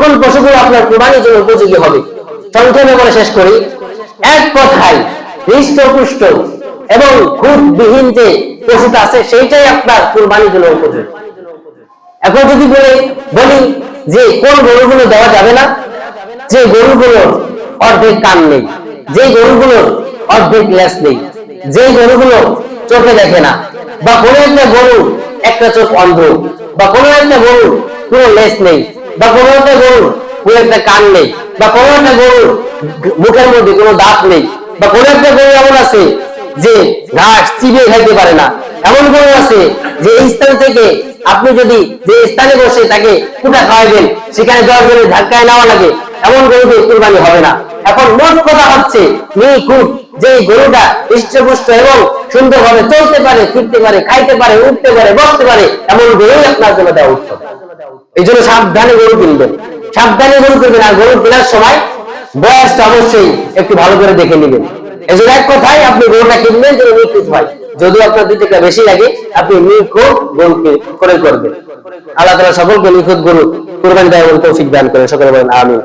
সকল পশুগুলো আপনার কোরবানির জন্য উপযোগী হবে। সংক্ষেপে বলে শেষ করি। এক কথায় হৃষ্টপুষ্ট এবং খুঁতবিহীন যে পশুটা আছে, সেইটাই আপনার কোরবানির জন্য উপযোগী। এখন যদি বলে, বলি যে কোন গরুগুলো দেওয়া যাবে না, যে গরুগুলোর অর্ধেক কান নেই, যে গরুগুলোর অর্ধেক লেস নেই, যে গরুগুলো চোখে দেখে না, বা কোনো একটা গরু একটা চোখ অন্ধ, বা কোনো একটা গরু কোনো লেস নেই বা কোনো একটা গরু কোনো একটা কান নেই, বা কোনো একটা গরু মুখের মধ্যে কোনো দাঁত নেই, বা কোনো একটা গরু এমন আছে যে ঘাস চিবিয়ে খাইতে পারে না। এমন গরু আছে যে স্থান থেকে আপনি যদি যে স্থানে বসে তাকে কুটা খাওয়াবেন, সেখানে দশ জনের ধাক্কায় নেওয়া লাগে, এমন গরু দিয়ে কুরবানি হবে না। এখন মোট কথা হচ্ছে নিখুঁত যে গরুটা হৃষ্টপুষ্ট এবং সুন্দরভাবে চলতে পারে, ফিরতে পারে, খাইতে পারে, উঠতে পারে, বসতে পারে, এমন গরুই আপনার জন্য দেওয়া উত্তম। এই জন্য সাবধানে গরু কিনবেন সাবধানে গরু কিনবেন আর গরু কেনার সময় বয়সটা অবশ্যই একটু ভালো করে দেখে নেবেন এই জন্য এক কথায় আপনি গরুটা কিনবেন যেন নিখুঁত হয়। যদি আপনার দুই টাকা বেশি লাগে, আপনি নিখুঁত গরু করে করবেন। আল্লাহ তালা সকলকে নিখুঁত গরু কোরবানি দেওয়ার তৌফিক দান করেন। সকলে বলেন, আমিন।